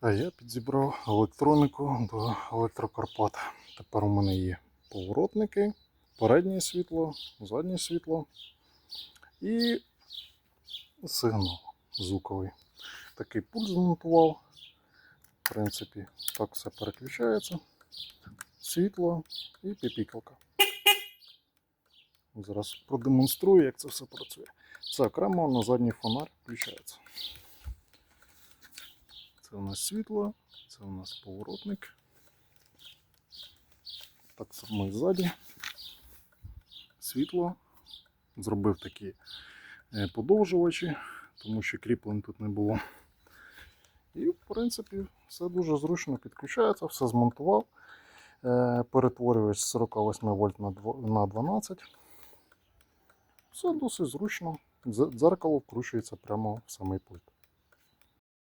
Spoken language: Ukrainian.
А я підзібрав електроніку до електрокарпат. Тепер у мене є поворотники, переднє світло, заднє світло і сигнал звуковий. Такий пульт змонтував. В принципі, так все переключається. Світло і піпікалка. Зараз продемонструю, як це все працює. Це окремо на задній фонар включається. Це у нас світло, це у нас поворотник. Так само і ззаді. Світло. Зробив такі е, подовжувачі, тому що кріплень тут не було. І, в принципі, все дуже зручно підключається, все змонтував. Е, Перетворювач з 48 вольт на 12. Все досить зручно. Дзеркало вкручується прямо в самий пульт.